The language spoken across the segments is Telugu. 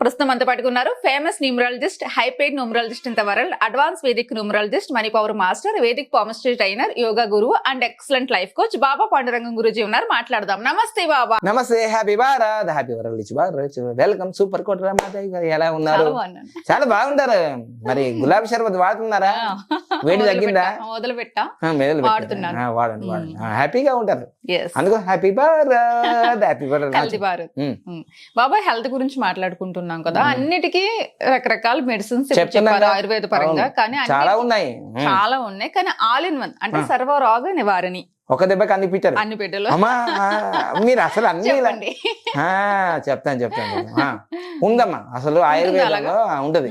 ప్రస్తుతం అంతా పట్టుకున్నారు famous numerologist high paid numerologist in the world advance Vedic numerologist money power master Vedic palmistry trainer yoga గురువు and excellent life coach Baba Pandurangam Guruji ఉన్నారు. మాట్లాడదాం. నమస్తే బాబా. నమస్తే. Happy Bharat happy world welcome super Kota గారు. ఎలా ఉన్నారు? చాలా బాగుంటారు. మరి గులాబీ షర్బత్ వాడుతున్నారా? వేడి తగ్గిందా? మొదలు పెట్టా. వాడుతున్నాను. వాడండి హ్యాపీగా ఉంటారు. అందుకో happy Bharat happy healthy Bharat. Baba health గురించి మాట్లాడుకుంటున్నాం కదా. అన్నిటికీ రకరకాల మెడిసిన్స్ చెప్పారు. ఆయుర్వేద పరంగా. కానీ చాలా ఉన్నాయి. చాలా ఉన్నాయి కానీ ఆల్ ఇన్ వన్ అంటే. సర్వరోగ నివారణి ఒక దెబ్బకి అన్ని పిచ్చారు అన్ని పెట్టెలో మీరు అసలు అన్ని చెప్తాను చెప్తాను ఉందమ్మా అసలు ఆయుర్వేదంలో ఉంటది.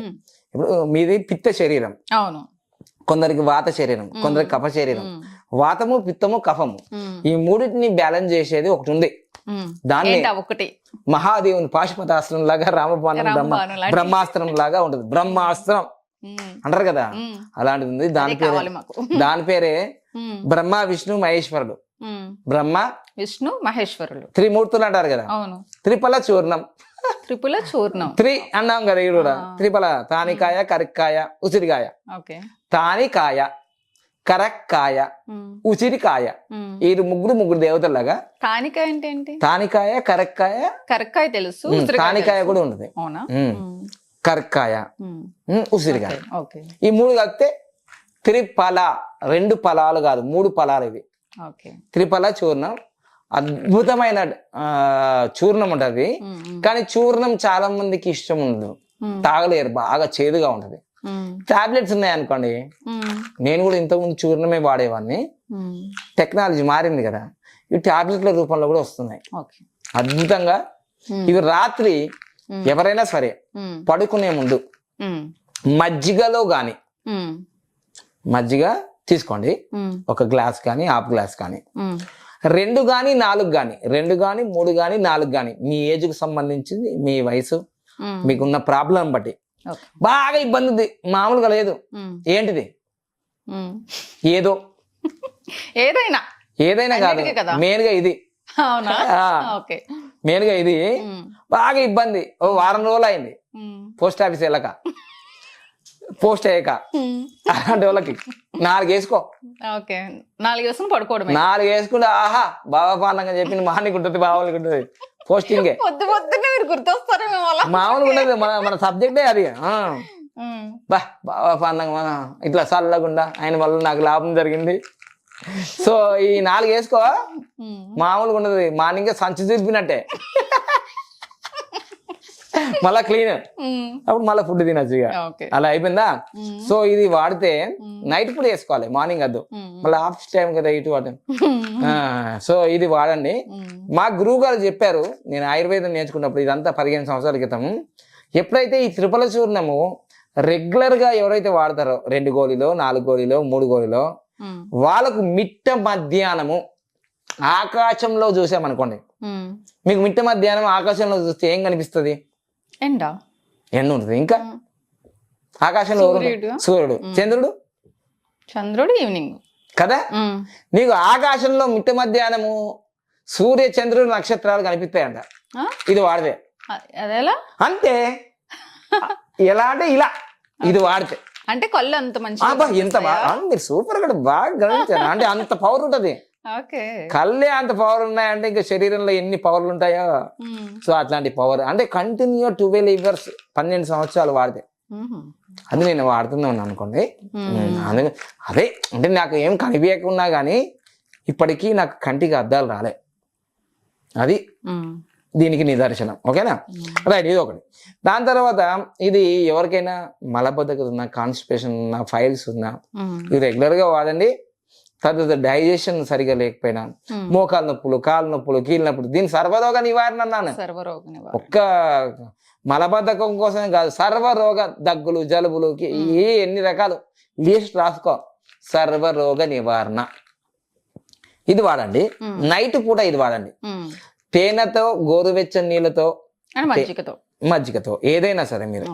ఇప్పుడు మీది పిత్త శరీరం అవును కొందరికి వాత శరీరం కొందరికి కఫ శరీరం. వాతము పిత్తము కఫము. ఈ మూడింటిని బ్యాలెన్స్ చేసేది ఒకటి ఉంది. దాన్ని ఒకటి? మహాదేవుని పాశుపతాస్త్రం లాగా రామబాణం బ్రహ్మ. బ్రహ్మాస్త్రం లాగా ఉంటది. బ్రహ్మాస్త్రం. అంటారు కదా. అలాంటిది ఉంది. దాని పేరే దాని పేరే. బ్రహ్మ విష్ణు మహేశ్వరుడు. బ్రహ్మ విష్ణు మహేశ్వరులు. త్రిమూర్తులు అంటారు కదా? అవును. త్రిపల చూర్ణం. త్రిపుల చూర్ణం. త్రి అన్నాం కదా ఈడు. త్రిపల తానికాయ కరిక్కాయ ఉసిరికాయ. తానికాయ. కరక్కాయ. ఉసిరికాయ. ఈ ముగ్గురు ముగ్గురు దేవతలాగా తానిక అంటే ఏంటి? తానికాయ కరక్కాయ. కరక్కాయ తెలుసు తానికాయ. కూడా ఉంటుంది అవునా. కరక్కాయ. ఉసిరికాయ. ఈ మూడు కలిపితే త్రిఫల రెండు ఫలాలు కాదు మూడు ఫలాలు ఇవి. ఓకే. త్రిఫల చూర్ణం. అద్భుతమైన ఆ, చూర్ణం ఉంటది. కానీ చూర్ణం చాలా మందికి ఇష్టం ఉండదు. తాగలేరు బాగా చేదుగా ఉంటది. టాబ్లెట్స్ ఉన్నాయి అనుకోండి మ్మ్. నేను కూడా ఇంతకుముందు చూర్ణమే వాడేవాడిని. టెక్నాలజీ మారింది కదా ఇవి టాబ్లెట్ల రూపంలో కూడా వస్తున్నాయి ఓకే అద్భుతంగా మ్మ్. ఇవి రాత్రి మ్మ్. ఎవరైనా సరే మ్మ్. పడుకునే ముందు. మజ్జిగలో గాని. మజ్జిగ తీసుకోండి. ఒక గ్లాస్ కానీ హాఫ్ గ్లాస్ కానీ. రెండు కానీ నాలుగు కానీ రెండు కానీ మూడు కానీ నాలుగు కానీ మీ ఏజ్కి సంబంధించింది మీ వయసు. మీకున్న ప్రాబ్లం బట్టి బాగా ఇబ్బంది ఉంది మామూలుగా లేదు. ఏంటిది. ఏదో. ఏదైనా. ఏదైనా కాదు. మెయిన్గా ఇది. మెయిన్గా ఇది. బాగా ఇబ్బంది. ఓ వారం రోజులు అయింది. పోస్ట్ ఆఫీస్ వెళ్ళక. పోస్ట్ అయ్యాక. అలాంటి వాళ్ళకి. నాలుగు వేసుకో. నాలుగు వేసుకుని పడుకోవడమే. నాలుగు వేసుకుంటే ఆహా బాబా పాండంగా చెప్పింది మానికి ఉంటుంది బావానికి ఉంటుంది పోస్టింగే. పొద్దు మీరు గుర్తొస్తారు మామూలుగా ఉండదు మన మన సబ్జెక్టే అది. బా పాండంగా ఇట్లా చల్లకుండా ఆయన వల్ల నాకు లాభం జరిగింది. సో ఈ నాలుగు వేసుకో మ్మ్. మామూలుగా ఉండదు మార్నింగ్ సంచి చూపినట్టే. మళ్ళా క్లీన్. అప్పుడు మళ్ళీ ఫుడ్ తినచ్చు ఇక అలా అయిపోయిందా. సో ఇది వాడితే నైట్ పూట వేసుకోవాలి మార్నింగ్ వద్దు. మళ్ళీ ఆఫీస్ టైం కదా ఇటు ఆ, సో ఇది వాడండి. మా గురువు గారు చెప్పారు నేను ఆయుర్వేదం నేర్చుకున్నప్పుడు ఇదంతా పదిహేను సంవత్సరాల క్రితం ఎప్పుడైతే ఈ త్రిపల చూర్ణము రెగ్యులర్గా ఎవరైతే వాడతారో రెండు గోళీలో నాలుగు గోళీలో మూడు గోళీలో. వాళ్ళకు మిట్ట మధ్యాహ్నము ఆకాశంలో చూసామనుకోండి. మీకు మిట్ట మధ్యాహ్నం ఆకాశంలో చూస్తే ఏం కనిపిస్తుంది ఎండా? ఎండ ఉంటుంది. ఇంకా. ఆకాశంలో? సూర్యుడు. చంద్రుడు? చంద్రుడు ఈవినింగ్. కదా. నీకు ఆకాశంలో మిట్ట మధ్యాహ్నము సూర్య చంద్రుడు నక్షత్రాలు కనిపిస్తాయంట? ఇది వాడితే. అదెలా? అంతే. ఎలా అంటే ఇలా. ఇది వాడితే. అంటే కళ్ళు అంత మంచి ఎంత బాగా మీరు సూపర్గా బాగా గమనించారు. అంటే అంత పవర్ ఉంటది. కళ్ళే అంత పవర్ ఉన్నాయంటే ఇంకా శరీరంలో ఎన్ని పవర్లు ఉంటాయో. సో అట్లాంటి పవర్ అంటే కంటిన్యూ ట్వెల్వ్ ఇయర్స్ పన్నెండు సంవత్సరాలు వాడితే. అది నేను వాడుతూనే ఉన్నాను అనుకోండి. అందుకే అదే అంటే నాకు ఏం కనిపించకున్నా కానీ ఇప్పటికీ నాకు కంటికి అద్దాలు రాలే. అది. దీనికి నిదర్శనం. ఓకేనా? రైట్ ఇది ఒకటి. దాని తర్వాత ఇది ఎవరికైనా మలబద్ధకత ఉన్నా కాన్స్టిపేషన్ ఉన్నా ఫైల్స్ ఉన్నా మ్మ్. ఇవి రెగ్యులర్గా వాడండి. తర్వాత డైజెషన్ సరిగా లేకపోయినా. మోకాలు నొప్పులు కాలు నొప్పులు కీళ్ళ నొప్పులు దీని సర్వరోగ నివారణ అన్నాను. ఒక్క మలబద్ధకం కోసమే కాదు సర్వరోగ దగ్గులు జలుబులు ఏ ఎన్ని రకాలు లిస్ట్ రాసుకో. సర్వరోగ నివారణ. ఇది వాడండి. నైట్ పూట ఇది వాడండి. తేనెతో గోరువెచ్చని నీళ్ళతో మజ్జిగతో. మజ్జిగతో ఏదైనా సరే మీరు.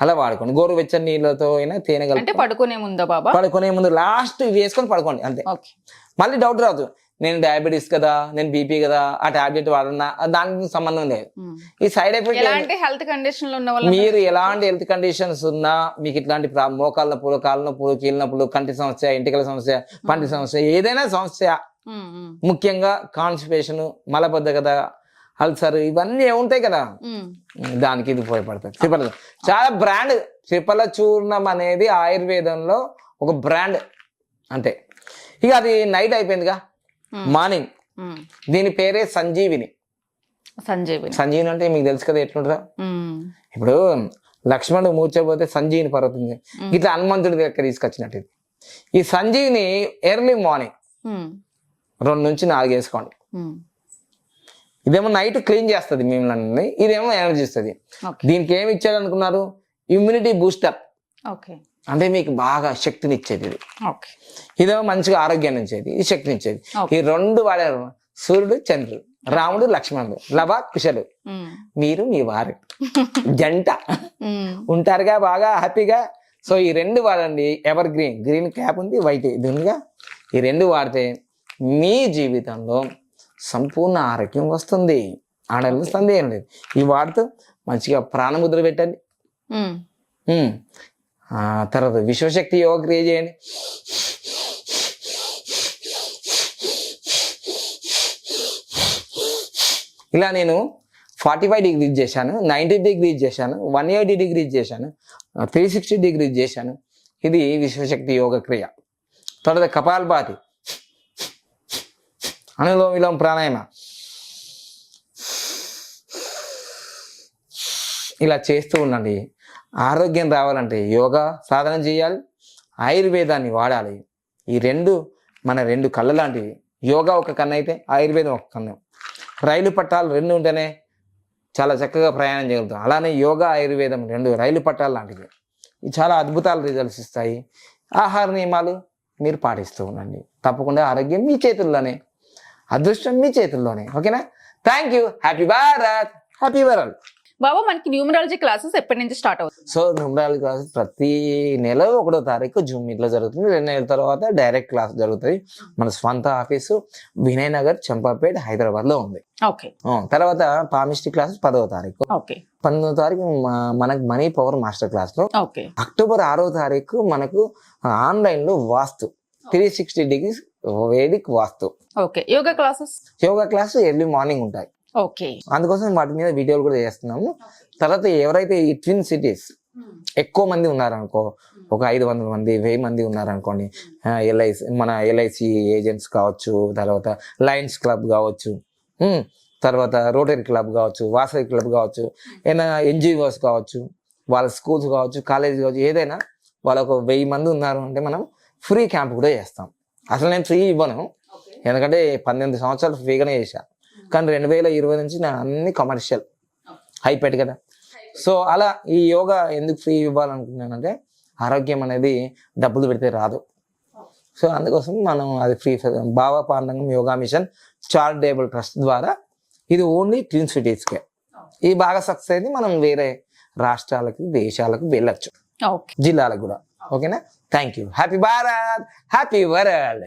అలా వాడుకోండి. గోరువెచ్చని నీళ్ళతో అయినా తేనె కలిపి పడుకునే ముందా బాబా? పడుకునే ముందు లాస్ట్ ఇవి వేసుకొని పడుకోండి అంతే. మళ్ళీ డౌట్ రాదు. నేను డయాబెటీస్ కదా నేను బీపీ కదా ఆ టాబ్లెట్ వాడన్నా దానికి సంబంధం లేదు. ఈ సైడ్ ఎఫెక్ట్ ఎలాంటి హెల్త్ వాళ్ళు మీరు ఎలాంటి హెల్త్ కండిషన్స్ ఉన్నా మీకు ఇట్లాంటి మోకాళ్ళ నొప్పులు కాళ్ళ నొప్పులు కీళ్ళ నొప్పులు కంటి సమస్య ఇంటికల సమస్య పంటి సమస్య ఏదైనా సమస్య ముఖ్యంగా కాన్స్టిపేషన్ మలబద్ధకత అల్సర్ ఇవన్నీ ఉంటాయి కదా. దానికి ఇది ఉపయోగపడుతుంది త్రిపల చాలా బ్రాండ్ త్రిపల చూర్ణం అనేది ఆయుర్వేదంలో ఒక బ్రాండ్ అంతే. ఇక అది నైట్ అయిపోయిందిగా. మార్నింగ్. దీని పేరే సంజీవిని. సంజీవిని. సంజీవిని అంటే మీకు తెలుసు కదా ఎట్లుంటుందా? ఇప్పుడు లక్ష్మణుడు మూర్చపోతే సంజీవిని పర్వతం ఉంది. ఉమ్, ఇట్లా హనుమంతుడి దగ్గర తీసుకొచ్చినట్టు ఇది. ఈ సంజీవిని ఎర్లీ మార్నింగ్ రెండు నుంచి నాలుగు వేసుకోండి. ఇదేమో నైట్ క్లీన్ చేస్తుంది మిమ్మల్ని ఇదేమో ఎనర్జీ ఇస్తుంది. దీనికి ఏమి ఇచ్చాడు అనుకున్నారు ఇమ్యూనిటీ బూస్టర్ ఓకే అంటే మీకు బాగా శక్తిని ఇచ్చేది ఇది ఇదేమో మంచిగా ఆరోగ్యాన్ని ఇచ్చేది ఈ శక్తిని ఇచ్చేది. ఈ రెండు వాడారు సూర్యుడు చంద్రుడు రాముడు లక్ష్మణుడు లవ కుశలు. ఉమ్, మీరు మీ వారు. జంట. ఉమ్, ఉంటారుగా బాగా హ్యాపీగా. సో ఈ రెండు వాడండి ఎవర్ గ్రీన్ గ్రీన్ క్యాప్ ఉంది వైట్ ఇది ఉందిగా ఈ రెండు వాడితే మీ జీవితంలో సంపూర్ణ ఆరోగ్యం వస్తుంది. ఆడలు సందేహం లేదు. ఇవి వాడుతూ మంచిగా ప్రాణముద్ర పెట్టండి. తర్వాత విశ్వశక్తి యోగ క్రియ చేయండి. ఇలా నేను ఫార్టీ ఫైవ్ డిగ్రీస్ చేశాను నైంటీ డిగ్రీస్ చేశాను వన్ ఎయిటీ డిగ్రీస్ చేశాను త్రీ సిక్స్టీ డిగ్రీస్ చేశాను. ఇది విశ్వశక్తి యోగ క్రియ. తర్వాత కపాల్పాతి అనులోమ విలోమ ప్రాణాయామ ఇలా చేస్తూ ఉండండి. ఆరోగ్యం రావాలంటే యోగా సాధన చేయాలి. ఆయుర్వేదాన్ని వాడాలి. ఈ రెండు మన రెండు కళ్ళ లాంటివి యోగా ఒక కన్ను అయితే ఆయుర్వేదం ఒక కన్ను. రైలు పట్టాలు రెండు ఉంటేనే చాలా చక్కగా ప్రయాణం చేయగలుగుతాం. అలానే యోగా ఆయుర్వేదం రెండు రైలు పట్టాలు లాంటివి. ఇవి చాలా అద్భుతాలు రిజల్ట్స్ ఇస్తాయి. ఆహార నియమాలు మీరు పాటిస్తూ ఉండండి. తప్పకుండా ఆరోగ్యం మీ చేతుల్లోనే. అదృష్టం మీ చేతుల్లోనే. ఓకేనా? Thank you happy Bharat happy world Baba మనకి న్యూమరాలజీ క్లాసెస్ ఎప్పటి నుంచి స్టార్ట్ అవుతుంది సో న్యూమరాల్ క్లాస్ ప్రతి నెల ఒకటో తారీఖు జూమ్ మీట్లో జరుగుతుంది. రెండు నెలల తర్వాత డైరెక్ట్ క్లాస్ జరుగుతుంది. మన స్వంత ఆఫీసు వినయ్ నగర్ చంపాపేట్ హైదరాబాద్లో ఉంది. ఓకే. తర్వాత పామిస్ట్రీ క్లాస్ పదవ తారీఖు. ఓకే. పంతొమ్మిదో తారీఖు మనకు మనీ పవర్ మాస్టర్ క్లాస్లో. ఓకే. అక్టోబర్ ఆరో తారీఖు మనకు ఆన్లైన్లో vastu. Three sixty degrees Vedic vastu. Okay. Yoga classes? Yoga class early morning ఉంటాయి. ఓకే. అందుకోసం వాటి మీద వీడియోలు కూడా చేస్తున్నాము. తర్వాత ఎవరైతే ఈ ట్విన్ సిటీస్ ఎక్కువ మంది ఉన్నారనుకో ఒక ఐదు వందల మంది వెయ్యి మంది ఉన్నారనుకోండి ఎల్ఐసి మన ఎల్ఐసి ఏజెంట్స్ కావచ్చు తర్వాత లయన్స్ క్లబ్ కావచ్చు తర్వాత రోటరీ క్లబ్ కావచ్చు వాసవి క్లబ్ కావచ్చు ఏదైనా ఎన్జిఓస్ కావచ్చు వాళ్ళ స్కూల్స్ కావచ్చు కాలేజ్ కావచ్చు ఏదైనా వాళ్ళకు వెయ్యి మంది ఉన్నారు అంటే మనం ఫ్రీ క్యాంప్ కూడా చేస్తాం. అసలు నేను ఫ్రీ ఇవ్వను. ఎందుకంటే పన్నెండు సంవత్సరాలు ఫ్రీగానే చేశా. కానీ రెండు వేల ఇరవై నుంచి నా అన్ని కమర్షియల్ హైపెట్ కదా. సో అలా ఈ యోగా ఎందుకు ఫ్రీ ఇవ్వాలనుకున్నానంటే ఆరోగ్యం అనేది డబ్బులు పెడితే రాదు. సో అందుకోసం మనం అది free Baba Pandangam yoga mission charitable trust ద్వారా ఇది ఓన్లీ ట్విన్ సిటీస్కే ఇది బాగా సక్సెస్ అయితే మనం వేరే రాష్ట్రాలకు దేశాలకు వెళ్ళొచ్చు. జిల్లాలకు కూడా. ఓకేనా thank you happy Bharat happy world